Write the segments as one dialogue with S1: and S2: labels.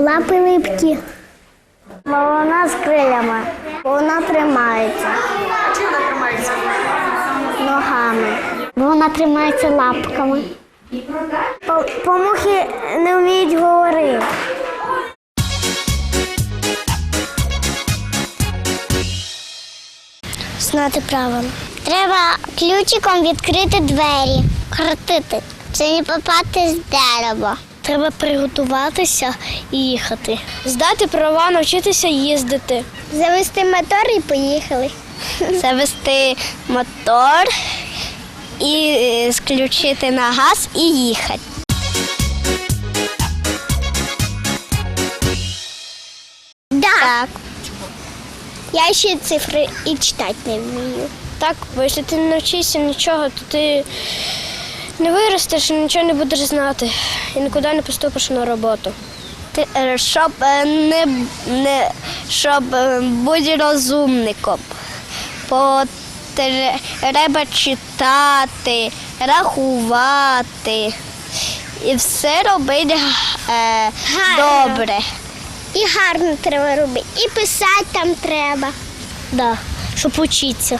S1: Липкі. Бо вона з крилями. Вона тримається
S2: чим вона тримається?
S1: ногами. Вона тримається лапками. Бо, бо мухи не вміють говорити. Знати правила. Треба ключиком відкрити двері, крутити. Це не попати з дерева. Треба приготуватися і їхати.
S3: Здати права, навчитися їздити.
S1: Завести мотор і поїхали.
S3: Завести мотор і е, включити на газ і їхати.
S1: Да.
S3: Так.
S1: Я ще цифри і читати не вмію.
S3: Так, бо якщо ти не навчишся нічого, то ти не виростеш і нічого не будеш знати. І нікуди не поступиш на роботу. Ти, е, щоб е, не, не щоб е, бути розумником. Бо треба читати, рахувати і все робити е, добре.
S1: І гарно треба робити. І писати там треба.
S3: Да, щоб учитися.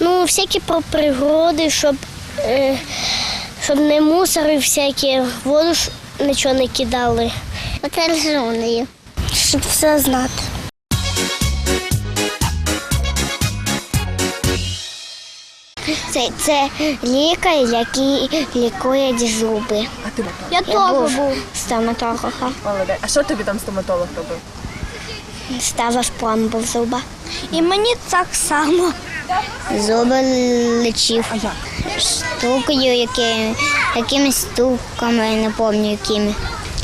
S3: Ну, всякі про пригоди, щоб, е, щоб не мусори всякі, воду нічого не кидали.
S1: Оце розумію.
S3: Щоб все знати.
S1: Це, це лікар, який лікує зуби.
S2: А ти
S3: Я
S1: Я був стоматолога.
S2: молодець. А що тобі там стоматолог робив?
S1: Ставив пломбу в зуба.
S3: І мені так само.
S1: Зуби лечив.
S2: А як?
S1: Штукою, які, якимись стуками, не пам'ятаю якими.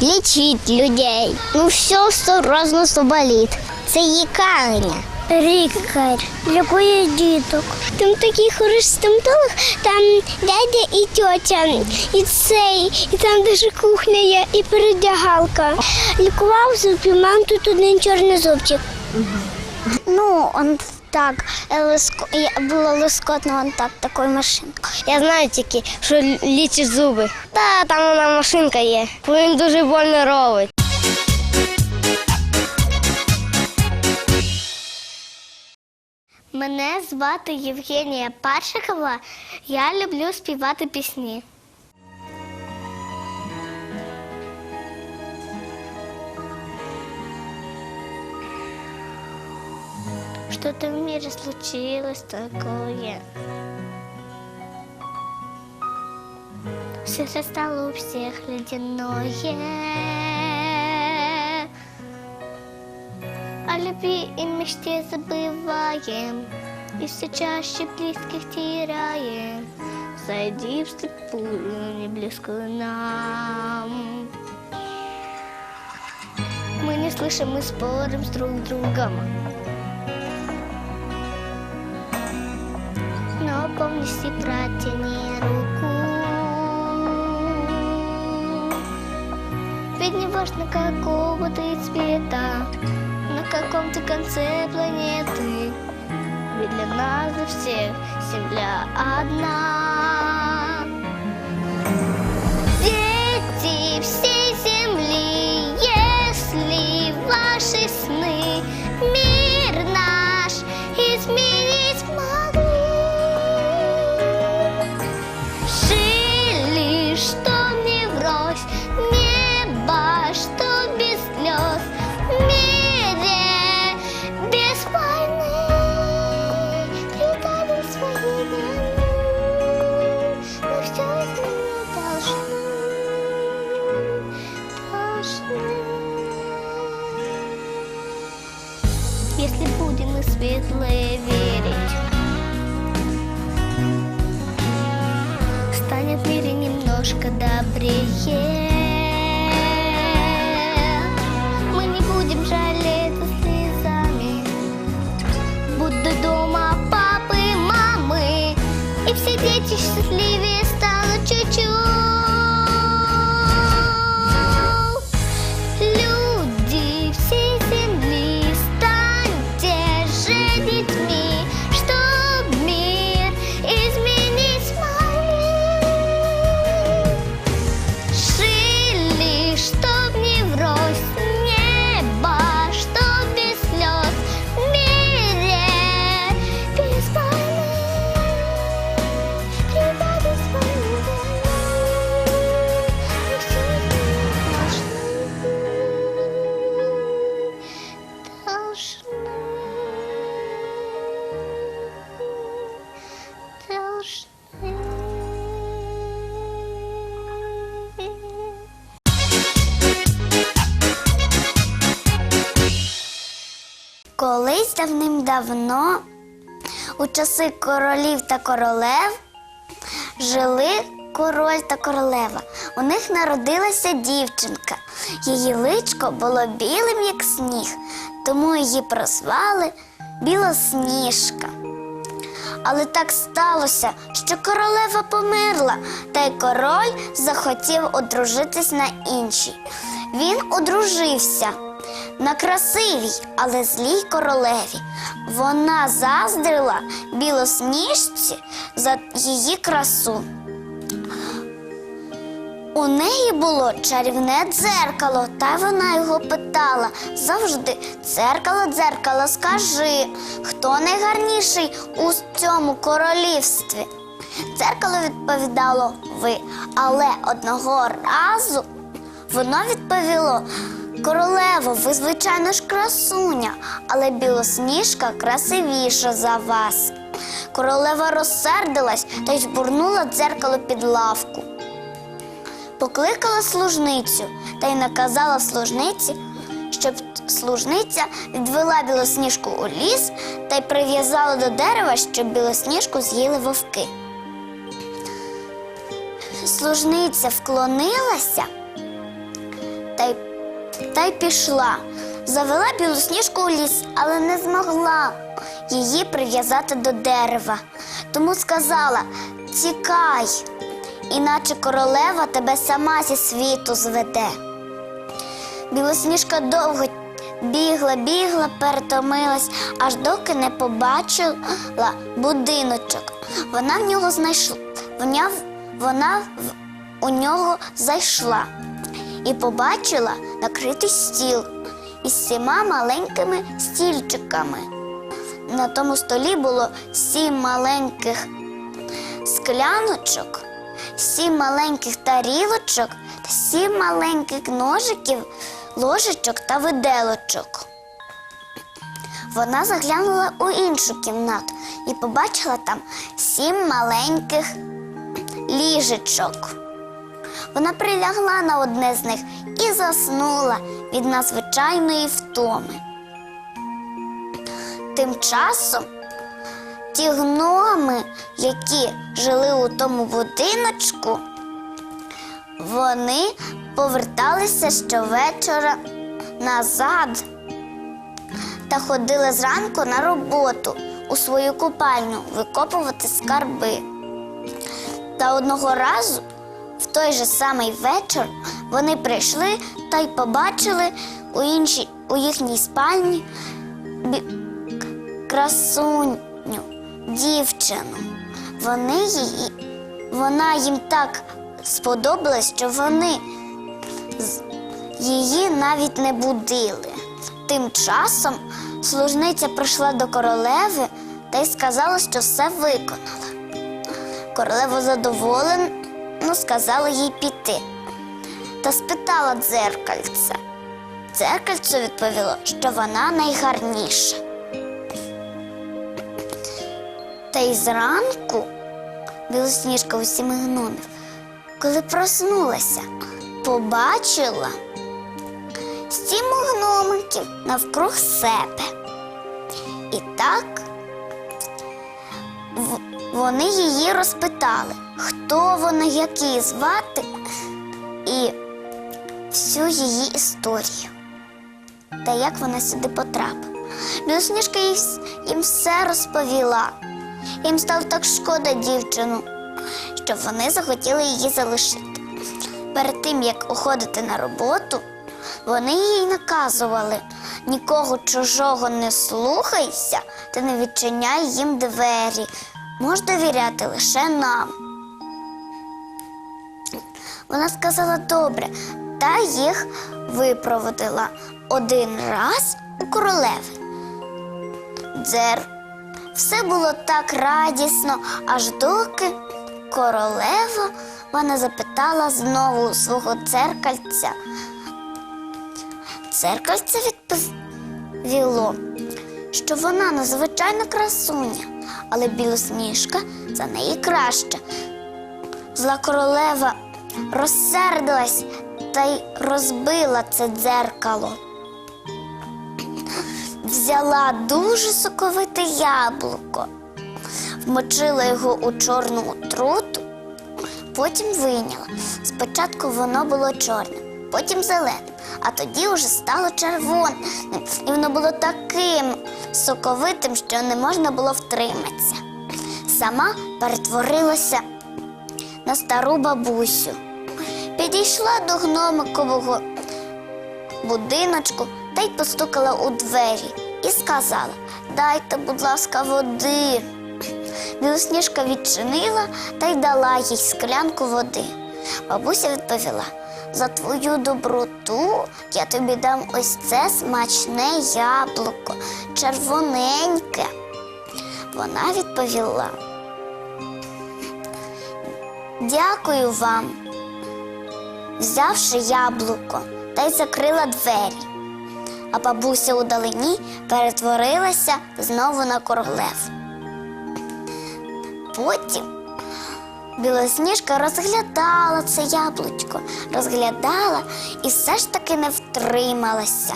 S1: Лічить людей. Ну все, все разно що болить. Це лікарня. Лікар лікує діток. Там такий хороший стоматолог, там дядя і тьотя, і цей, і там даже кухня є, і передягалка. Лікував зубів, мам тут один чорний зубчик. Ну, он так, лиско, було лискотно, он так, такою машинкою.
S3: Я знаю тільки, що лічить зуби. Та там вона машинка є. Він дуже больно робить.
S1: Мене звати Євгенія Паршикова. Я люблю співати пісні. Что-то в мире случилось такое. Все стало у всех ледяное. О любви и мечте забываем И все чаще близких теряем Зайди вслепую, не близкую нам Мы не слышим, мы спорим с друг другом Но помни, си протяни руку. Ведь не важно, какого ты цвета На каком ты конце планеты. Ведь для нас, для всех Земля одна
S4: Колись давним-давно, у часи королів та королев, жили король та королева. У них народилася дівчинка. Її личко було білим, як сніг, тому її прозвали Білосніжка. Але так сталося, що королева померла, та й король захотів одружитись на іншій. Він одружився на красивій, але злій королеві. Вона заздрила білосніжці за її красу. У неї було чарівне дзеркало, та вона його питала завжди: дзеркало, дзеркало, скажи, хто найгарніший у цьому королівстві? Дзеркало відповідало ви, але одного разу воно відповіло: Королево, ви звичайно ж красуня, але білосніжка красивіша за вас. Королева розсердилась та й збурнула дзеркало під лавку покликала служницю та й наказала служниці, щоб служниця відвела білосніжку у ліс та й прив'язала до дерева, щоб білосніжку з'їли вовки. Служниця вклонилася та й пішла. Завела білосніжку у ліс, але не змогла її прив'язати до дерева. Тому сказала: Тікай, іначе королева тебе сама зі світу зведе. Білосніжка довго бігла, бігла, перетомилась, аж доки не побачила будиночок. Вона в нього знайшла, вона, вона у нього зайшла і побачила накритий стіл із всіма маленькими стільчиками. На тому столі було сім маленьких скляночок, сім маленьких тарілочок та сім маленьких ножиків, ложечок та виделочок. Вона заглянула у іншу кімнату і побачила там сім маленьких ліжечок. Вона прилягла на одне з них і заснула від надзвичайної втоми. Тим часом ті гноми, які жили у тому будиночку, вони поверталися щовечора назад та ходили зранку на роботу у свою купальню викопувати скарби. Та одного разу, в той же самий вечір, вони прийшли та й побачили у, іншій, у їхній спальні бі- красуню, дівчину. Вони її, вона їм так сподобалась, що вони її навіть не будили. Тим часом служниця прийшла до королеви та й сказала, що все виконала. Королева задоволено сказала їй піти та спитала дзеркальце. Дзеркальце відповіло, що вона найгарніша. Та й зранку білосніжка усім гномів, коли проснулася, побачила сім гномиків навкруг себе. І так вони її розпитали, хто вона, як її звати, і всю її історію. Та як вона сюди потрапила. Білосніжка їм все розповіла. Їм стало так шкода дівчину, що вони захотіли її залишити. Перед тим, як уходити на роботу, вони їй наказували нікого чужого не слухайся та не відчиняй їм двері. Можеш довіряти лише нам. Вона сказала добре, та їх випроводила один раз у королеви. Дзер. Все було так радісно, аж доки королева вона запитала знову свого дзеркальця. Дзеркальце відповіло, що вона надзвичайна красуня, але білосніжка за неї краща. Зла королева розсердилась та й розбила це дзеркало. взяла дуже соковите яблуко, вмочила його у чорну отруту, потім вийняла. Спочатку воно було чорним, потім зеленим, а тоді вже стало червоним. І воно було таким соковитим, що не можна було втриматися. Сама перетворилася на стару бабусю. Підійшла до гномикового будиночку та й постукала у двері і сказала: Дайте, будь ласка, води. Білосніжка відчинила та й дала їй склянку води. Бабуся відповіла: за твою доброту я тобі дам ось це смачне яблуко, червоненьке. Вона відповіла: Дякую вам взявши яблуко та й закрила двері. А бабуся у далині перетворилася знову на королев. Потім білосніжка розглядала це яблучко, розглядала і все ж таки не втрималася.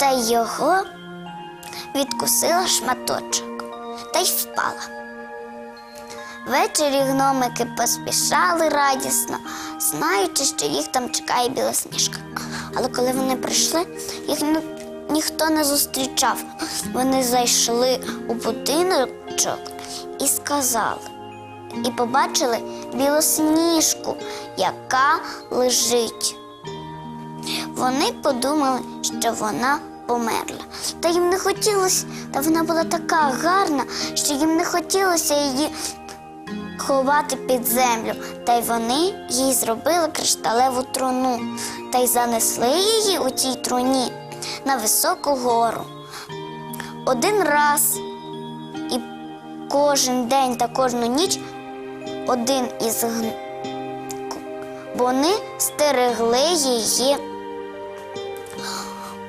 S4: Та його відкусила шматочок та й впала. Ввечері гномики поспішали радісно, знаючи, що їх там чекає білосніжка. Але коли вони прийшли, їх ні- ніхто не зустрічав. Вони зайшли у будиночок і сказали, і побачили білосніжку, яка лежить. Вони подумали, що вона померла. Та їм не хотілося, та вона була така гарна, що їм не хотілося її ховати під землю, та й вони їй зробили кришталеву труну та й занесли її у тій труні на високу гору. Один раз і кожен день та кожну ніч один із гн... вони стерегли її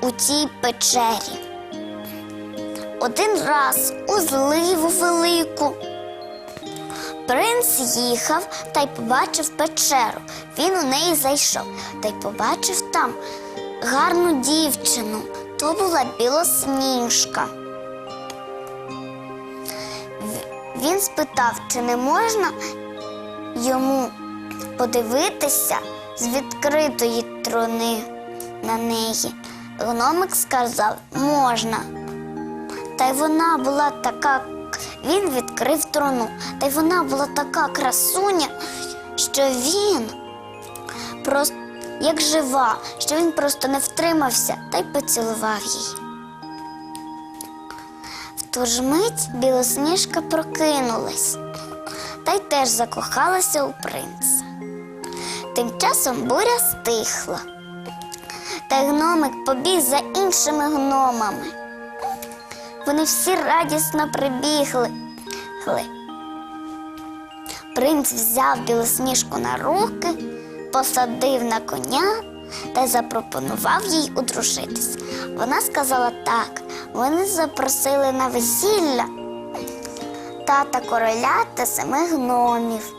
S4: у тій печері. Один раз у зливу велику. Принц їхав та й побачив печеру. Він у неї зайшов та й побачив там гарну дівчину. То була білосніжка. Він спитав, чи не можна йому подивитися з відкритої труни на неї. Гномик сказав, можна. Та й вона була така. Він відкрив трону, та й вона була така красуня, що він просто як жива, що він просто не втримався та й поцілував її. В ту ж мить білосніжка прокинулась та й теж закохалася у принца. Тим часом буря стихла, та й гномик побіг за іншими гномами. Вони всі радісно прибігли. Принц взяв білосніжку на руки, посадив на коня та запропонував їй одружитись. Вона сказала так. Вони запросили на весілля тата короля та семи гномів.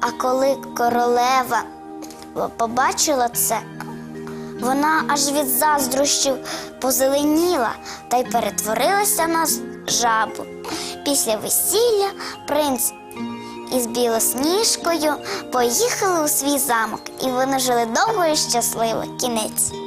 S4: А коли королева побачила це, вона аж від заздрощів позеленіла та й перетворилася на жабу. Після весілля принц із білосніжкою поїхали у свій замок, і вони жили довго і щасливо. Кінець.